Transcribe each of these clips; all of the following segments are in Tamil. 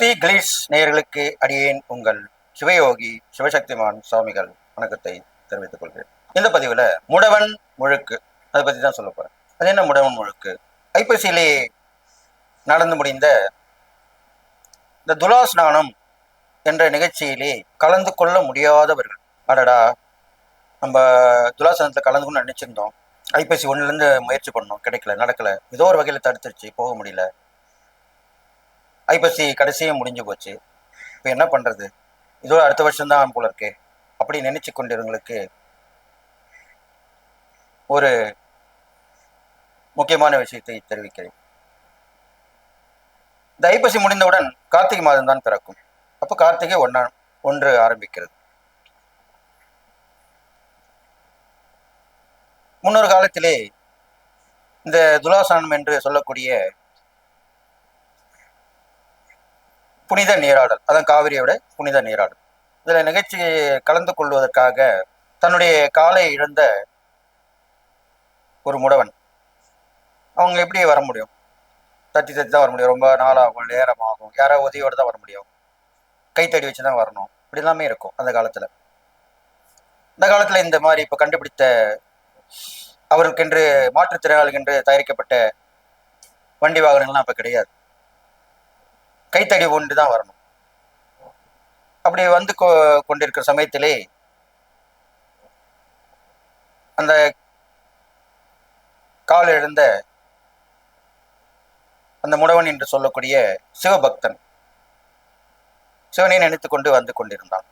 பக்தி கிளீஸ் நேயர்களுக்கு அடியேன் உங்கள் சிவயோகி சிவசக்திமான் சுவாமிகள் வணக்கத்தை தெரிவித்துக் கொள்கிறேன். இந்த பதிவில் முடவன் முழுக்கு அதை பற்றி தான் சொல்ல போகிறேன் அது என்ன முடவன் முழுக்கு? ஐப்பசியிலே நடந்து முடிந்த இந்த துலாஸ்நானம் என்ற நிகழ்ச்சியிலே கலந்து கொள்ள முடியாதவர்கள். அடடா நம்ம துலாசனத்தில் கலந்துக்கணும்னு நினச்சிருந்தோம். ஐபிசி ஒன்றுலேருந்து முயற்சி பண்ணோம் கிடைக்கல நடக்கல. ஏதோ ஒரு வகையில் தடுத்துருச்சு போக முடியல. ஐப்பசி கடைசியும் முடிஞ்சு போச்சு. இப்போ என்ன பண்ணுறது இதோ அடுத்த வருஷம்தான் போல இருக்கே. அப்படி நினைச்சு கொண்டிருங்களுக்கு ஒரு முக்கியமான விஷயத்தை தெரிவிக்கிறேன். இந்த ஐப்பசி முடிந்தவுடன் கார்த்திகை மாதம் தான் பிறக்கும். அப்போ கார்த்திகை ஒன்றா ஒன்று ஆரம்பிக்கிறது. முன்னொரு காலத்திலே இந்த துலாசனம் என்று சொல்லக்கூடிய புனித நீராடல். அதான் காவிரியோட புனித நீராடல். இதில் நிகழ்ச்சி கலந்து கொள்வதற்காக தன்னுடைய காலை இழந்த ஒரு முடவன். அவங்க எப்படி வர முடியும்? தட்டி தட்டி தான் வர முடியும். ரொம்ப நாளாகும் நேரம் ஆகும் யாரோ உதவியோடு தான் வர முடியும். கைத்தடி வச்சு தான் வரணும். இப்படி எல்லாமே இருக்கும் அந்த காலத்தில். இந்த காலத்தில் இந்த மாதிரி இப்போ கண்டுபிடித்த அவருக்கென்று மாற்றுத்திறனாளிகென்று தயாரிக்கப்பட்ட வண்டி வாகனங்கள்லாம் அப்போ கிடையாது. கைத்தடி கொண்டு தான் வரணும். அப்படி வந்து கொ கொண்டிருக்கிற சமயத்திலே அந்த கால் எழுந்த அந்த முடவன் என்று சொல்லக்கூடிய சிவபக்தன் சிவனை நினைத்து கொண்டு வந்து கொண்டிருந்தான்.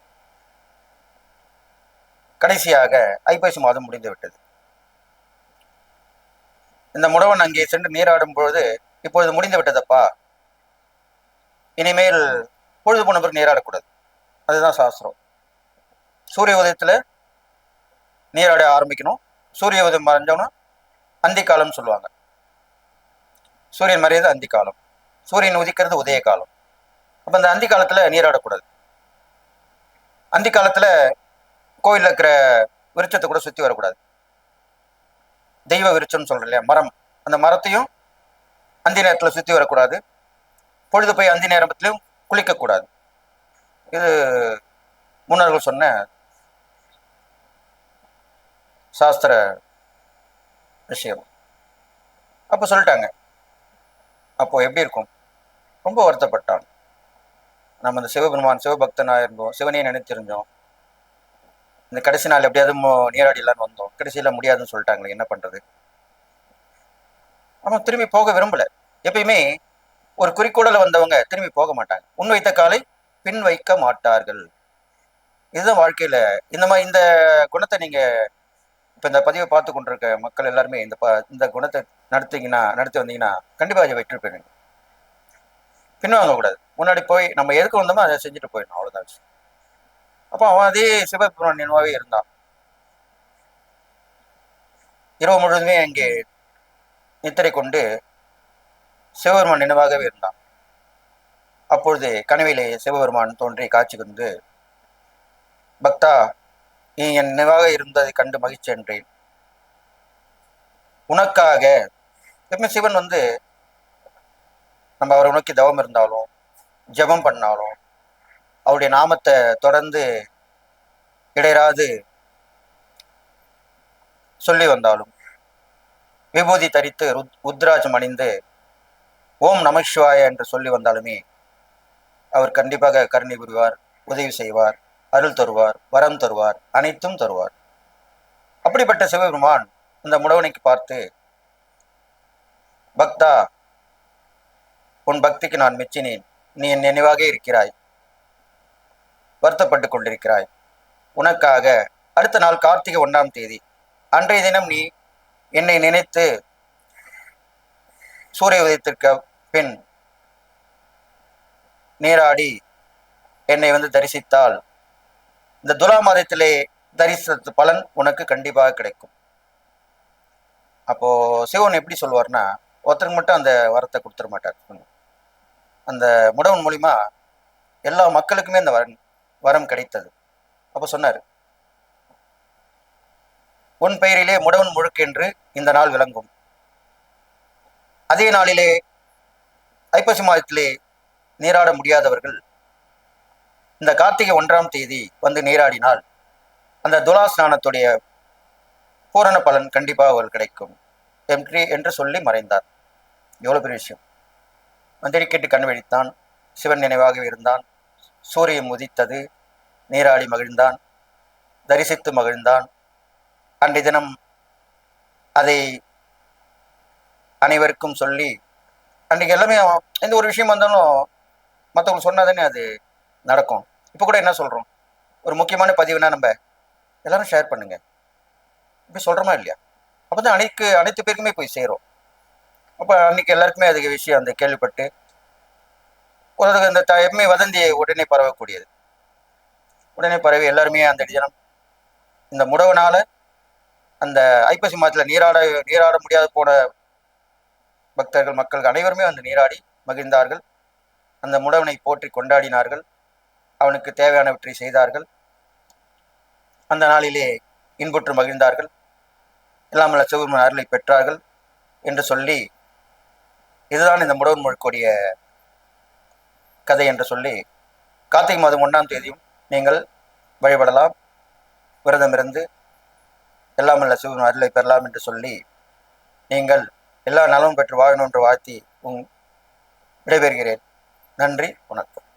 கடைசியாக ஐப்பசி மாதம் முடிந்து விட்டது. இந்த முடவன் அங்கே சென்று நீராடும் பொழுது இப்பொழுது முடிந்து விட்டதப்பா இனிமேல் பொழுது போன பிறகு நீராடக்கூடாது. அதுதான் சாஸ்திரம். சூரிய உதயத்தில் நீராட ஆரம்பிக்கணும். சூரிய உதயம் மறைஞ்சோன்னா அந்தி காலம்னு சொல்லுவாங்க. சூரியன் மறையது அந்தி காலம் சூரியன் உதிக்கிறது உதய காலம் அப்போ அந்த அந்தி காலத்தில் நீராடக்கூடாது. அந்தி காலத்தில் கோயிலில் இருக்கிற விருட்சத்தை கூட சுற்றி வரக்கூடாது. தெய்வ விருட்சம்னு சொல்கிறோம் இல்லையா? மரம். அந்த மரத்தையும் அந்தி நேரத்தில் சுற்றி வரக்கூடாது. பொழுது போய் அந்தி நேரத்திலையும் குளிக்கக்கூடாது இது முன்னோர்கள் சொன்ன சாஸ்திர விஷயம். அப்போ சொல்லிட்டாங்க. அப்போ எப்படி இருக்கும்? ரொம்ப வருத்தப்பட்டான். நம்ம இந்த சிவபெருமான் சிவபக்தனாக இருந்தோம். சிவனையை நினைத்திருந்தோம் இந்த கடைசி நாள் எப்படியாவது நீராடிலான்னு வந்தோம். கடைசியில் முடியாதுன்னு சொல்லிட்டாங்களே என்ன பண்ணுறது அவன் திரும்பி போக விரும்பலை. எப்பயுமே ஒரு குறிக்கோளில் வந்தவங்க திரும்பி போக மாட்டாங்க. முன் வைத்த காலை பின் வைக்க மாட்டார்கள். இதுதான் வாழ்க்கையில இந்த மாதிரி இந்த குணத்தை நீங்க இப்ப இந்த பதிவை பார்த்து கொண்டிருக்க மக்கள் எல்லாருமே இந்த ப இந்த குணத்தை நடத்திங்கன்னா நடத்தி வந்தீங்கன்னா கண்டிப்பா அதை வெற்றி பின்வாங்க கூடாது முன்னாடி போய் நம்ம எதுக்கு வந்தோமோ அதை செஞ்சுட்டு போயிடணும். அவ்வளவுதான் விஷயம். அப்போ அவன் அதே சிவபெருமான் நினைவாகவே இருந்தான். இரவு முழுவதுமே அங்கே நித்திரை கொண்டு சிவபெருமான் நினைவாகவே இருந்தான். அப்பொழுது கனவிலே சிவபெருமான் தோன்றி காட்சி கொண்டு பக்தா நீ என் நினைவாக இருந்ததை கண்டு மகிழ்ச்சி என்றேன் உனக்காக எப்பவுமே சிவன் வந்து நம்ம அவரை நோக்கி தவம் இருந்தாலும் ஜெபம் பண்ணாலும் அவருடைய நாமத்தை தொடர்ந்து இடையராது சொல்லி வந்தாலும் விபூதி தரித்து ருத் உத்ராஜம் அணிந்து ஓம் நமசிவாய என்று சொல்லி வந்தாலுமே அவர் கண்டிப்பாக கருணை புரிவார் உதவி செய்வார் அருள் தருவார் வரம் தருவார் அனைத்தும் தருவார். அப்படிப்பட்ட சிவபெருமான் இந்த முடவனைக்கு பார்த்து பக்தா உன் பக்திக்கு நான் மெச்சினேன். நீ என் நினைவாக இருக்கிறாய். வருத்தப்பட்டு கொண்டிருக்கிறாய். உனக்காக அடுத்த நாள் கார்த்திகை ஒன்றாம் தேதி அன்றைய தினம் நீ என்னை நினைத்து சூரிய உதயத்திற்கு பின் நீராடி என்னை வந்து தரிசித்தால் இந்த துலா மாதத்திலே தரிசித்த பலன் உனக்கு கண்டிப்பாக கிடைக்கும். அப்போ சிவன் எப்படி சொல்லுவார்னா ஒருத்தருக்கு மட்டும் அந்த வரத்தை கொடுத்துட மாட்டார் அந்த முடவன் மூலிமா எல்லா மக்களுக்குமே அந்த வரன் வரம் கிடைத்தது. அப்போ சொன்னார் உன் பெயரிலே முடவன் முழுக்கென்று இந்த நாள் விளங்கும். அதே நாளிலே ஐப்பசி மாதத்திலே நீராட முடியாதவர்கள் இந்த கார்த்திகை ஒன்றாம் தேதி வந்து நீராடினால் அந்த துலா ஸ்நானத்துடைய பூரண பலன் கண்டிப்பாக அவர்கள் கிடைக்கும். என்று என்று சொல்லி மறைந்தார். எவ்வளோ பெரிய விஷயம். மந்திரி கேட்டு கண் வெடித்தான் சிவன் நினைவாக இருந்தான். சூரியன் உதித்தது. நீராடி மகிழ்ந்தான். தரிசித்து மகிழ்ந்தான். அன்றைய தினம் அதை அனைவருக்கும் சொல்லி அன்றைக்கு எல்லாமே எந்த ஒரு விஷயம் வந்தாலும் மற்றவங்க சொன்னாதானே அது நடக்கும். இப்போ கூட என்ன சொல்கிறோம் ஒரு முக்கியமான பதிவுனா நம்ம எல்லாரும் ஷேர் பண்ணுங்க. இப்படி சொல்கிறோமா இல்லையா? அப்போ தான் அனைத்து அனைத்து பேருக்குமே போய் சேரும். அப்போ அன்னைக்கு எல்லாருக்குமே அது விஷயம் அந்த கேள்விப்பட்டு ஒரு இந்த த- எப்பவுமே வதந்தியை உடனே பரவக்கூடியது. உடனே பரவி எல்லாருமே அந்த தினம் இந்த முடவனால அந்த ஐப்பசி மாதத்தில் நீராட நீராட முடியாத போன பக்தர்கள் மக்கள் அனைவருமே வந்து நீராடி மகிழ்ந்தார்கள். அந்த முடவனை போற்றி கொண்டாடினார்கள். அவனுக்கு தேவையானவற்றை செய்தார்கள். அந்த நாளிலே இன்புற்று மகிழ்ந்தார்கள். எல்லாமல்ல சிவபெருமன் அருளை பெற்றார்கள் என்று சொல்லி இதுதான் இந்த முடவன் முழுக்கூடிய கதை என்று சொல்லி கார்த்திகை மாதம் ஒன்றாம் தேதியும் நீங்கள் வழிபடலாம். விரதம் இருந்து எல்லாமல்ல சிவபெருமன் அருளை பெறலாம் என்று சொல்லி நீங்கள் எல்லா நலமும் பெற்று வாழணும் என்று வாழ்த்தி உங் விடைபெறுகிறேன். நன்றி வணக்கம்.